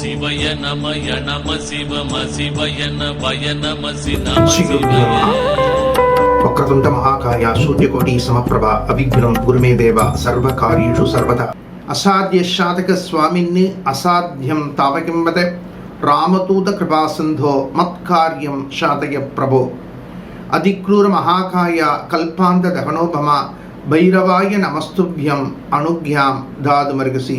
శివయ నమయ నమ శివ శివయ నమయ నమ ఒక్కకుంట మహాకాయ సూర్యకోటి సమప్రభ అవిఘ్నం గురుమే దేవ సర్వకార్యేషు సర్వత అసాధ్య శాతక స్వామిన్ని అసాధ్యం తావకింవద రామతూత కృపాసంధో మత్కార్యం శాతయ ప్రభో. అధిక్రూర మహాకాయ కల్పాంత దహనోపమ భైరవాయ నమస్తుభ్యం అనుజ్ఞాం దాదుమరుగసి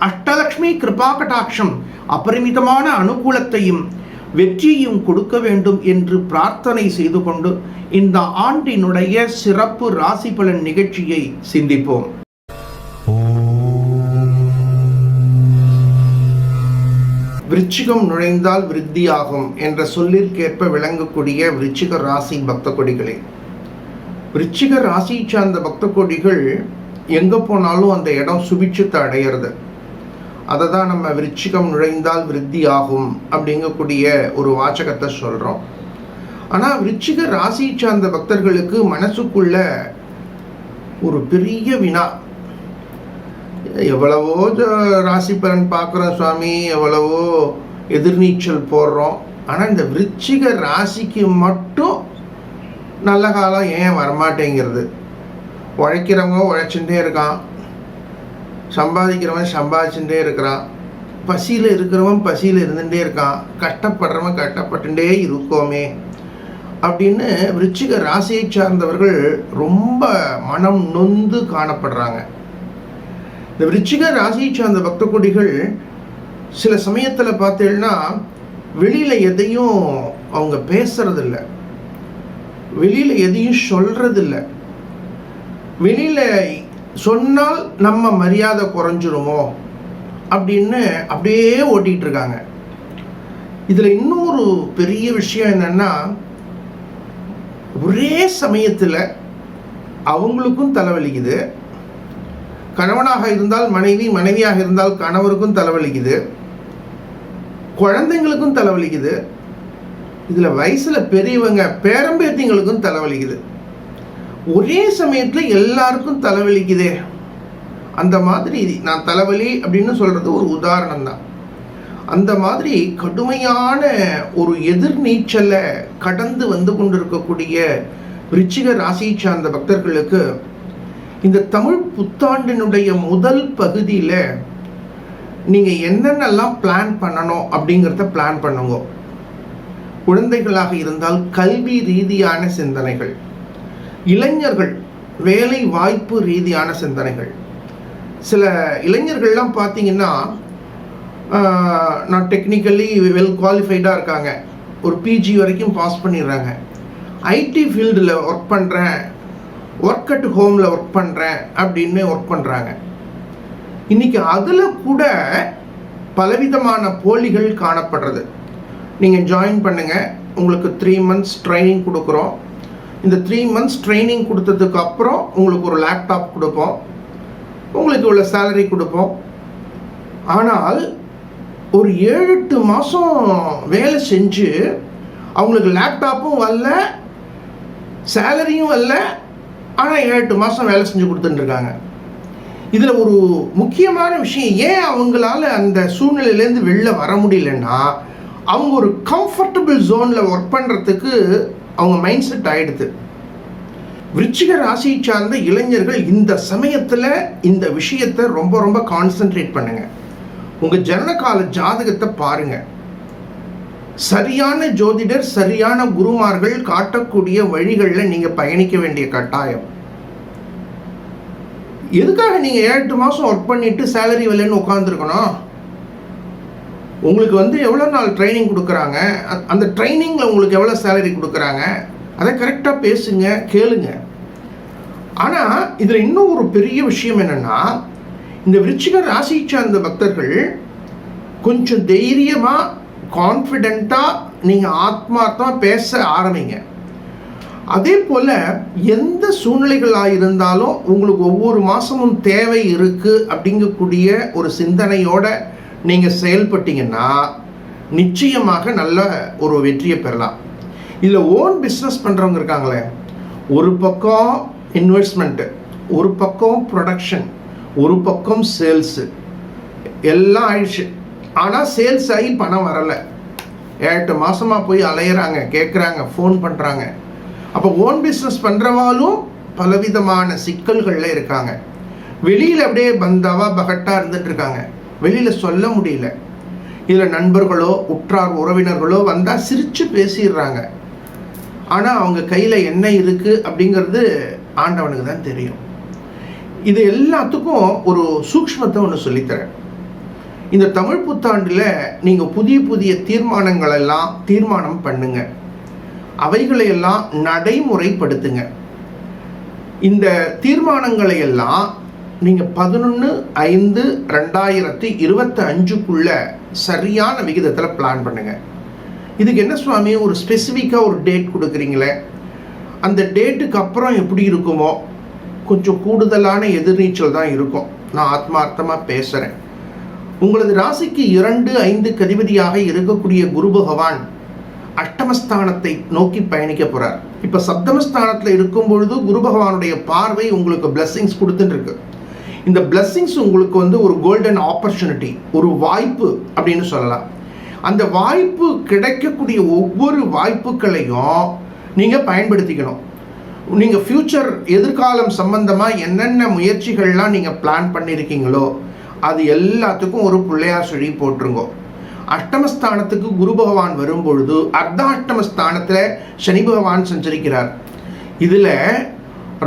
அஷ்டலக்ஷ்மி கிருபா கடாட்சம் அபரிமிதமான அனுகூலத்தையும் வெற்றியையும் கொடுக்க வேண்டும் என்று பிரார்த்தனை செய்து கொண்டு இந்த ஆண்டினுடைய சிறப்பு ராசி பலன் நிகழ்ச்சியை சிந்திப்போம். விருச்சிகம் நுழைந்தால் விருத்தியாகும் என்ற சொல்லிற்கேற்ப விளங்கக்கூடிய விருச்சிக ராசி பக்த கொடிகளே விருச்சிக ராசியை சார்ந்த பக்த கொடிகள் எங்கே போனாலும் அந்த இடம் சுபிட்சத்தை அடையிறது. அதை தான் நம்ம விருச்சிகம் நுழைந்தால் விருத்தி ஆகும் அப்படிங்கக்கூடிய ஒரு வாச்சகத்தை சொல்கிறோம் ஆனால் விருச்சிக ராசி சார்ந்த பக்தர்களுக்கு மனசுக்குள்ள ஒரு பெரிய வினா. எவ்வளவோ ராசி பலன் பார்க்குறோம் சுவாமி எவ்வளவோ எதிர்நீச்சல் போடுறோம். ஆனால் இந்த விருச்சிக ராசிக்கு மட்டும் நல்ல காலம் ஏன் வரமாட்டேங்கிறது? உழைக்கிறவங்க உழைச்சுட்டே இருக்கான். சம்பாதிக்கிறவன் சம்பாதிச்சுட்டே இருக்கிறான். பசியில் இருக்கிறவன் பசியில் இருந்துகிட்டே இருக்கான். கஷ்டப்படுறவன் கஷ்டப்பட்டுட்டே இருக்கோமே. அப்படின்னு விருச்சிக ராசியை சார்ந்தவர்கள் ரொம்ப மனம் நொந்து காணப்படுறாங்க. இந்த விருச்சிக ராசியை சார்ந்த பக்த கொடிகள் சில சமயத்தில் பார்த்தீங்கன்னா வெளியில் எதையும் அவங்க பேசுறதில்ல. வெளியில் எதையும் சொல்கிறதில்ல வெளியில் சொன்னால் நம்ம மரியாதை குறைஞ்சிருமோ? அப்படின்னு அப்படியே ஓட்டிகிட்டு இருக்காங்க இதில் இன்னொரு பெரிய விஷயம் என்னன்னா ஒரே சமயத்தில் அவங்களுக்கும் தலைவலிக்குது. கணவனாக இருந்தால் மனைவி மனைவியாக இருந்தால் கணவருக்கும் தலைவலிக்குது. குழந்தைங்களுக்கும் தலைவலிக்குது. இதில் வயசில் பெரியவங்க பேரம்பேத்திங்களுக்கும் தலைவலிக்குது. ஒரே சமயத்தில் எல்லாருக்கும் தலைவலிக்குதே. அந்த மாதிரி நான் தலைவலி அப்படின்னு சொல்கிறது ஒரு உதாரணம் தான் அந்த மாதிரி கடுமையான ஒரு எதிர்நீச்சலை கடந்து வந்து கொண்டிருக்கக்கூடிய ரிச்சிக ராசி சார்ந்த பக்தர்களுக்கு இந்த தமிழ் புத்தாண்டினுடைய முதல் பகுதியில் நீங்கள் என்னென்னலாம் பிளான் பண்ணணும் அப்படிங்கிறத பிளான் பண்ணுங்க. குழந்தைகளாக இருந்தால் கல்வி ரீதியான சிந்தனைகள். இளைஞர்கள் வேலை வாய்ப்பு ரீதியான சிந்தனைகள். சில இளைஞர்கள்லாம் பார்த்தீங்கன்னா நான் டெக்னிக்கலி வெல் குவாலிஃபைடாக இருக்காங்க. ஒரு பிஜி வரைக்கும் பாஸ் பண்ணிடுறாங்க. ஐடி ஃபீல்டில் ஒர்க் பண்ணுறேன் ஒர்க் அட் ஹோமில் ஒர்க் பண்ணுறேன் அப்படின்னு ஒர்க் பண்ணுறாங்க இன்றைக்கி அதில் கூட பலவிதமான போலிகள் காணப்படுறது. நீங்கள் ஜாயின் பண்ணுங்கள் உங்களுக்கு த்ரீ மந்த்ஸ் ட்ரைனிங் கொடுக்குறோம். இந்த த்ரீ மந்த்ஸ் ட்ரைனிங் கொடுத்ததுக்கு அப்புறம் உங்களுக்கு ஒரு லேப்டாப் கொடுப்போம். உங்களுக்கு உள்ள சேலரி கொடுப்போம். ஆனால் ஒரு ஏழு எட்டு மாதம் வேலை செஞ்சு அவங்களுக்கு லேப்டாப்பும் வரல சேலரியும் வரல ஆனால் ஏழு எட்டு மாதம் வேலை செஞ்சு கொடுத்துட்டுருக்காங்க இதில் ஒரு முக்கியமான விஷயம் ஏன் அவங்களால அந்த சூழ்நிலையிலேருந்து வெளில வர முடியலன்னா அவங்க ஒரு கம்ஃபர்டபுள் ஜோனில் ஒர்க் பண்ணுறதுக்கு அவங்க மைண்ட் செட் ஆகிடுது விருச்சிக ராசியை சார்ந்த இளைஞர்கள் இந்த சமயத்தில் இந்த விஷயத்தை ரொம்ப ரொம்ப கான்சென்ட்ரேட் பண்ணுங்க. உங்கள் ஜனனகால ஜாதகத்தை பாருங்க. சரியான ஜோதிடர் சரியான குருமார்கள் காட்டக்கூடிய வழிகளில் நீங்கள் பயணிக்க வேண்டிய கட்டாயம். எதுக்காக நீங்கள் ஏழு மாதம் ஒர்க் பண்ணிட்டு சேலரி வரலன்னு உட்காந்துருக்கணும் உங்களுக்கு வந்து எவ்வளோ நாள் ட்ரைனிங் கொடுக்குறாங்க? அந்த ட்ரைனிங்கில் உங்களுக்கு எவ்வளோ சேலரி கொடுக்குறாங்க? அதை கரெக்டாக பேசுங்க கேளுங்க. ஆனால் இதில் இன்னும் ஒரு பெரிய விஷயம் என்னென்னா இந்த விருச்சிக ராசி சார்ந்த பக்தர்கள் கொஞ்சம் தைரியமாக கான்ஃபிடெண்ட்டாக நீங்கள் ஆத்மார்த்தமாக பேச ஆரம்பிங்க. அதே போல் எந்த சூழ்நிலைகளாக இருந்தாலும் உங்களுக்கு ஒவ்வொரு மாதமும் தேவை இருக்குது அப்படிங்கக்கூடிய ஒரு சிந்தனையோட நீங்கள் செயல்பட்டீங்கன்னா நிச்சயமாக நல்ல ஒரு வெற்றியை பெறலாம். இதில் ஓன் பிஸ்னஸ் பண்ணுறவங்க இருக்காங்களே ஒரு பக்கம் இன்வெஸ்ட்மெண்ட்டு ஒரு பக்கம் ப்ரொடக்ஷன் ஒரு பக்கம் சேல்ஸு எல்லாம் ஆயிடுச்சு. ஆனால் சேல்ஸ் ஆகி பணம் வரலை. எட்டு மாதமாக போய் அலையிறாங்க கேட்குறாங்க ஃபோன் பண்ணுறாங்க அப்போ ஓன் பிஸ்னஸ் பண்ணுறவாலும் பலவிதமான சிக்கல்களில் இருக்காங்க. வெளியில் அப்படியே பந்தாவா பகட்டாக இருந்துட்டு இருக்காங்க. வெளியில் சொல்ல முடியல. இதில் நண்பர்களோ உற்றார் உறவினர்களோ வந்தால் சிரித்து பேசிடுறாங்க. ஆனால் அவங்க கையில் என்ன இருக்குது அப்படிங்கிறது ஆண்டவனுக்கு தான் தெரியும். இது எல்லாத்துக்கும் ஒரு சூக்ஷ்மத்தை ஒன்று சொல்லித்தரேன். இந்த தமிழ் புத்தாண்டில் நீங்கள் புதிய புதிய தீர்மானங்களெல்லாம் தீர்மானம் பண்ணுங்க. அவைகளை எல்லாம் நடைமுறைப்படுத்துங்க. இந்த தீர்மானங்களை எல்லாம் நீங்கள் பதினொன்று ஐந்து ரெண்டாயிரத்தி இருபத்தி அஞ்சுக்குள்ள சரியான விகிதத்தில் பிளான் பண்ணுங்க. இதுக்கு என்ன சுவாமி ஒரு ஸ்பெசிஃபிக்காக ஒரு டேட் கொடுக்குறீங்களே? அந்த டேட்டுக்கு அப்புறம் எப்படி இருக்குமோ கொஞ்சம் கூடுதலான எதிர்நீச்சல் தான் இருக்கும். நான் ஆத்மார்த்தமாக பேசுகிறேன் உங்களது ராசிக்கு இரண்டு ஐந்து கதிபதியாக இருக்கக்கூடிய குரு பகவான் அஷ்டமஸ்தானத்தை நோக்கி பயணிக்க போகிறார் இப்போ சப்தமஸ்தானத்தில் இருக்கும் பொழுது குரு பகவானுடைய பார்வை உங்களுக்கு பிளஸ்ஸிங்ஸ் கொடுத்துட்டு இருக்கு. இந்த பிளஸ்ஸிங்ஸ் உங்களுக்கு வந்து ஒரு கோல்டன் ஆப்பர்ச்சுனிட்டி ஒரு வாய்ப்பு அப்படின்னு சொல்லலாம். அந்த வாய்ப்பு கிடைக்கக்கூடிய ஒவ்வொரு வாய்ப்புகளையும் நீங்கள் பயன்படுத்திக்கணும். நீங்கள் ஃப்யூச்சர் எதிர்காலம் சம்பந்தமாக என்னென்ன முயற்சிகள்லாம் நீங்கள் பிளான் பண்ணியிருக்கீங்களோ அது எல்லாத்துக்கும் ஒரு பிள்ளையார் செடி போட்டுருங்க. அஷ்டமஸ்தானத்துக்கு குரு பகவான் வரும்பொழுது அர்த்தாஷ்டமஸ்தானத்தில் சனி பகவான் சஞ்சரிக்கிறார். இதில்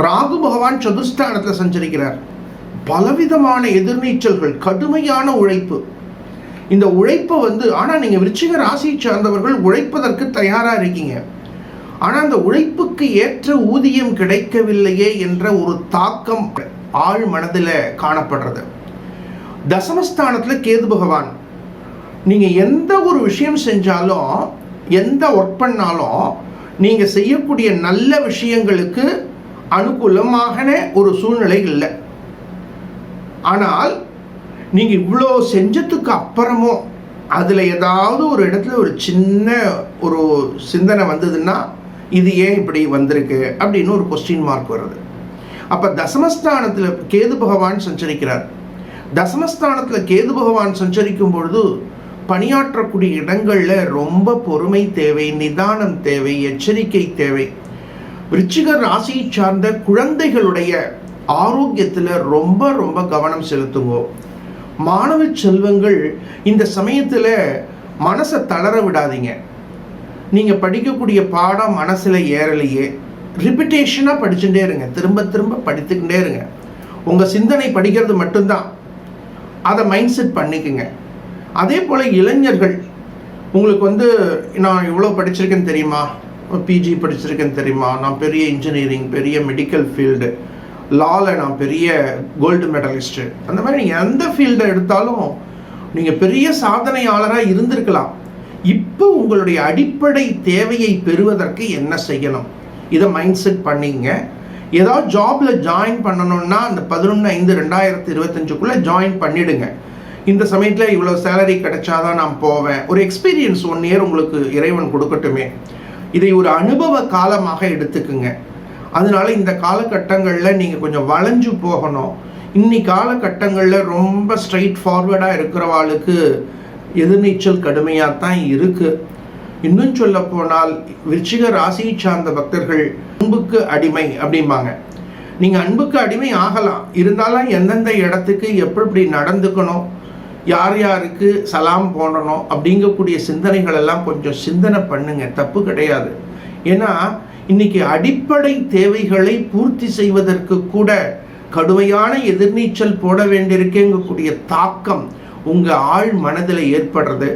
ராகு பகவான் சதுர்ஸ்தானத்தில் சஞ்சரிக்கிறார். பலவிதமான எதிர்நீச்சல்கள் கடுமையான உழைப்பு. இந்த உழைப்பை வந்து ஆனால் நீங்கள் விருச்சிக ராசியை சார்ந்தவர்கள் உழைப்பதற்கு தயாராக இருக்கீங்க. ஆனால் அந்த உழைப்புக்கு ஏற்ற ஊதியம் கிடைக்கவில்லையே என்ற ஒரு தாக்கம் ஆழ் மனதில் காணப்படுறது. தசமஸ்தானத்தில் கேது பகவான். நீங்கள் எந்த ஒரு விஷயம் செஞ்சாலும் எந்த ஒர்க் பண்ணாலும் நீங்கள் செய்யக்கூடிய நல்ல விஷயங்களுக்கு அனுகூலமான ஒரு சூழ்நிலை இல்லை. ஆனால் நீங்கள் இவ்வளோ செஞ்சதுக்கு அப்புறமும் அதில் ஏதாவது ஒரு இடத்துல ஒரு சின்ன ஒரு சிந்தனை வந்ததுன்னா இது ஏன் இப்படி வந்திருக்கு? அப்படின்னு ஒரு கொஸ்டின் மார்க் வருது. அப்போ தசமஸ்தானத்தில் கேது பகவான் சஞ்சரிக்கிறார். தசமஸ்தானத்தில் கேது பகவான் சஞ்சரிக்கும் பொழுது பணியாற்றக்கூடிய இடங்களில் ரொம்ப பொறுமை தேவை நிதானம் தேவை எச்சரிக்கை தேவை. விருச்சிக ராசியை சார்ந்த குழந்தைகளுடைய ஆரோக்கியத்தில் ரொம்ப ரொம்ப கவனம் செலுத்துங்க மாணவ செல்வங்கள் இந்த சமயத்தில் மனசை தளர விடாதீங்க. நீங்கள் படிக்கக்கூடிய பாடம் மனசில் ஏறலையே. ரிப்பிட்டேஷனாக படிச்சுட்டே இருங்க. திரும்ப திரும்ப படித்துக்கிட்டே இருங்க. உங்கள் சிந்தனை படிக்கிறது மட்டும்தான். அதை மைண்ட் செட் பண்ணிக்கோங்க. அதே போல் இளைஞர்கள் உங்களுக்கு வந்து நான் இவ்வளோ படிச்சிருக்கேன்னு தெரியுமா? பிஜி படிச்சிருக்கேன்னு தெரியுமா? நான் பெரிய இன்ஜினியரிங் பெரிய மெடிக்கல் ஃபீல்டு லாவில் நான் பெரிய கோல்டு மெடலிஸ்ட்டு அந்த மாதிரி நீங்கள் எந்த ஃபீல்டை எடுத்தாலும் நீங்கள் பெரிய சாதனையாளராக இருந்திருக்கலாம். இப்போ உங்களுடைய அடிப்படை தேவையை பெறுவதற்கு என்ன செய்யணும்? இதை மைண்ட் செட் பண்ணிங்க. ஏதாவது ஜாபில் ஜாயின் பண்ணணும்னா அந்த பதினொன்று ஐந்து ரெண்டாயிரத்தி இருபத்தஞ்சுக்குள்ளே ஜாயின் பண்ணிடுங்க. இந்த சமயத்தில் இவ்வளோ சேலரி கிடைச்சாதான் நான் போவேன். ஒரு எக்ஸ்பீரியன்ஸ் ஒன் இயர் உங்களுக்கு இறைவன் கொடுக்கட்டுமே. இதை ஒரு அனுபவ காலமாக எடுத்துக்குங்க. அதனால இந்த காலகட்டங்களில் நீங்கள் கொஞ்சம் வளைஞ்சு போகணும். இன்னி காலகட்டங்களில் ரொம்ப ஸ்ட்ரைட் ஃபார்வர்டாக இருக்கிறவாளுக்கு எதிர்நீச்சல் கடுமையாக தான் இருக்குது இன்னும் சொல்ல போனால் விருச்சிக ராசியை சார்ந்த பக்தர்கள் அன்புக்கு அடிமை அப்படிம்பாங்க. நீங்கள் அன்புக்கு அடிமை ஆகலாம். இருந்தாலும் எந்தெந்த இடத்துக்கு எப்படி நடந்துக்கணும் யார் யாருக்கு சலாம் போடணும் அப்படிங்கக்கூடிய சிந்தனைகள் எல்லாம் கொஞ்சம் சிந்தனை பண்ணுங்க. தப்பு கிடையாது. ஏன்னா இன்னைக்கு அடிப்படை தேவைகளை பூர்த்தி செய்வதற்கு கூட கடுமையான எதிர்நீச்சல் போட வேண்டியிருக்கேங்கக்கூடிய தாக்கம் உங்க ஆழ் மனதில் ஏற்படுறது.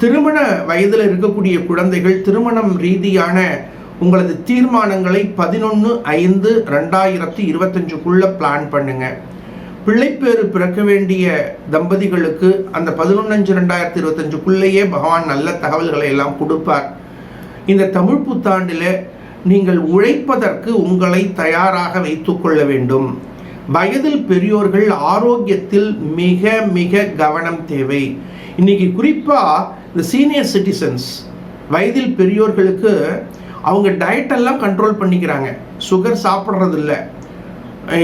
திருமண வயதில் இருக்கக்கூடிய குழந்தைகள் திருமணம் ரீதியான உங்களது தீர்மானங்களை பதினொன்று ஐந்து ரெண்டாயிரத்தி இருபத்தஞ்சுக்குள்ள பிளான் பண்ணுங்க. பிள்ளைப்பேறு பிறக்க வேண்டிய தம்பதிகளுக்கு அந்த பதினொன்னஞ்சு ரெண்டாயிரத்தி இருபத்தஞ்சுக்குள்ளேயே பகவான் நல்ல தகவல்களை எல்லாம் கொடுப்பார். இந்த தமிழ் புத்தாண்டில் நீங்கள் உழைப்பதற்கு உங்களை தயாராக வைத்துக்கொள்ள வேண்டும். வயதில் பெரியோர்கள் ஆரோக்கியத்தில் மிக மிக கவனம் தேவை. இன்னைக்கு குறிப்பாக இந்த சீனியர் சிட்டிசன்ஸ் வயதில் பெரியோர்களுக்கு அவங்க டயட்டெல்லாம் கண்ட்ரோல் பண்ணிக்கிறாங்க. சுகர் சாப்பிட்றது இல்லை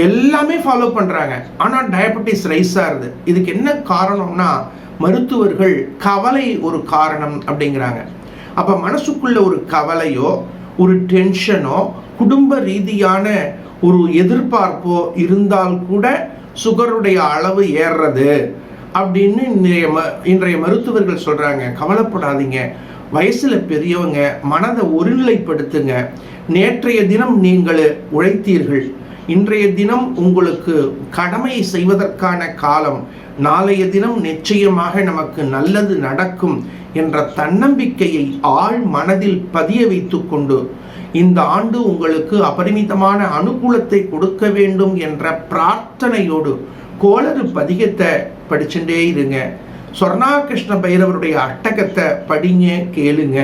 எல்லாமே ஃபாலோ பண்ணுறாங்க ஆனால் டயபெட்டிஸ் ரைஸ் ஆகுது. இதுக்கு என்ன காரணம்னா மருத்துவர்கள் கவலை ஒரு காரணம் அப்படிங்கிறாங்க. அப்போ மனசுக்குள்ள ஒரு கவலையோ ஒரு டென்ஷனோ குடும்ப ரீதியான ஒரு எதிர்பார்ப்போ இருந்தால் கூட சுகருடைய அளவு ஏறுறது அப்படின்னு இன்றைய ம இன்றைய மருத்துவர்கள் சொல்கிறாங்க கவலைப்படாதீங்க. வயசில் பெரியவங்க மனதை ஒருநிலைப்படுத்துங்க. நேற்றைய தினம் நீங்கள் உழைத்தீர்கள். இன்றைய தினம் உங்களுக்கு கடமை செய்வதற்கான காலம். நாளைய தினம் நிச்சயமாக நமக்கு நல்லது நடக்கும் என்ற தன்னம்பிக்கையை ஆழ் மனதில் பதிய வைத்துக்கொண்டு இந்த ஆண்டு உங்களுக்கு அபரிமிதமான அனுகூலத்தை கொடுக்க வேண்டும் என்ற பிரார்த்தனையோடு கோளறு பதிகத்தை படிச்சுட்டே இருங்க. சொர்ணாகிருஷ்ண பைரவருடைய அட்டகத்தை படிங்க கேளுங்க.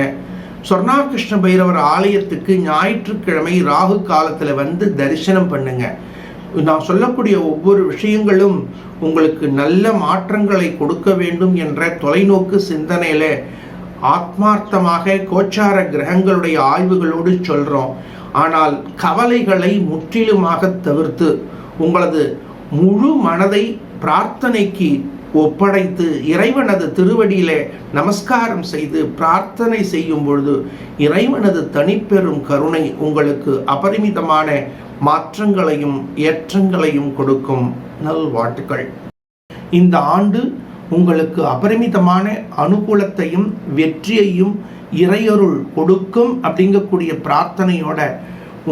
சொர்ணாகிருஷ்ண பைரவர் ஆலயத்துக்கு ஞாயிற்றுக்கிழமை ராகு காலத்தில் வந்து தரிசனம் பண்ணுங்க. நான் சொல்லக்கூடிய ஒவ்வொரு விஷயங்களும் உங்களுக்கு நல்ல மாற்றங்களை கொடுக்க வேண்டும் என்ற தொலைநோக்கு சிந்தனையில் ஆத்மார்த்தமாக கோச்சார கிரகங்களுடைய ஆய்வுகளோடு சொல்கிறோம் ஆனால் கவலைகளை முற்றிலுமாக தவிர்த்து உங்களது முழு மனதை பிரார்த்தனைக்கு ஒப்படைத்து இறைவனது திருவடியிலே நமஸ்காரம் செய்து பிரார்த்தனை செய்யும் பொழுது இறைவனது தனிப்பெரும் கருணை உங்களுக்கு அபரிமிதமான மாற்றங்களையும் ஏற்றங்களையும் கொடுக்கும் நல்வாழ்த்துக்கள். இந்த ஆண்டு உங்களுக்கு அபரிமிதமான அனுகூலத்தையும் வெற்றியையும் இறையருள் கொடுக்கும் அப்படிங்கக்கூடிய பிரார்த்தனையோட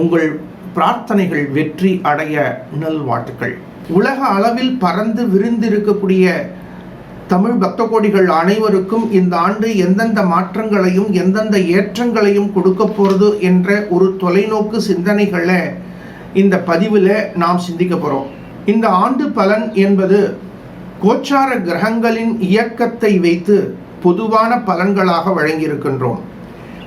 உங்கள் பிரார்த்தனைகள் வெற்றி அடைய நல்வாழ்த்துக்கள். உலக அளவில் பறந்து விரிந்திருக்கக்கூடிய தமிழ் பக்த கோடிகள் அனைவருக்கும் இந்த ஆண்டு எந்தெந்த மாற்றங்களையும் எந்தெந்த ஏற்றங்களையும் கொடுக்க போகிறது என்ற ஒரு தொலைநோக்கு சிந்தனைகளை இந்த பதிவில் நாம் சிந்திக்க போகிறோம் இந்த ஆண்டு பலன் என்பது கோச்சார கிரகங்களின் இயக்கத்தை வைத்து பொதுவான பலன்களாக வழங்கியிருக்கின்றோம்.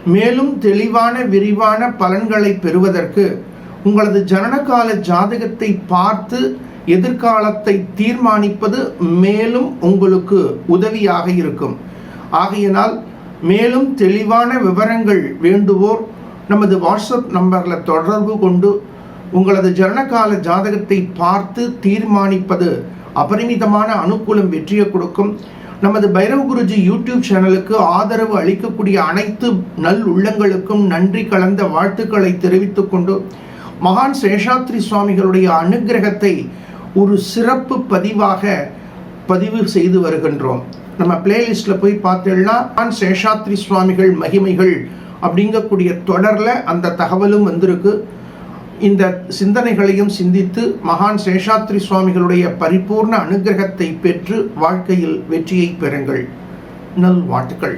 மேலும் தெளிவான விரிவான பலன்களை பெறுவதற்கு உங்களது ஜனனகால ஜாதகத்தை பார்த்து எதிர்காலத்தை தீர்மானிப்பது மேலும் உங்களுக்கு உதவியாக இருக்கும். ஆகையினால் மேலும் தெளிவான விவரங்கள் வேண்டுவோர் நமது வாட்ஸ்அப் நம்பரில் தொடர்பு கொண்டு உங்களது ஜனனகால ஜாதகத்தை பார்த்து தீர்மானிப்பது அபரிமிதமான அனுகூலம் வெற்றியை கொடுக்கும். நமது பைரவ குருஜி யூடியூப் சேனலுக்கு ஆதரவு அளிக்கக்கூடிய அனைத்து நல் உள்ளங்களுக்கும் நன்றி கலந்த வாழ்த்துக்களை தெரிவித்துக்கொண்டு மகான் சேஷாத்ரி சுவாமிகளுடைய அனுகிரகத்தை ஒரு சிறப்பு பதிவாக பதிவு செய்து வருகின்றோம். நம்ம பிளேலிஸ்டில் போய் பார்த்தோம்னா மகான் சேஷாத்ரி சுவாமிகள் மகிமைகள் அப்படிங்கக்கூடிய தொடரில் அந்த தகவலும் வந்திருக்கு. இந்த சிந்தனைகளையும் சிந்தித்து மகான் சேஷாத்ரி சுவாமிகளுடைய பரிபூர்ண அனுகிரகத்தை பெற்று வாழ்க்கையில் வெற்றியை பெறுங்கள். நல் வாழ்த்துக்கள்.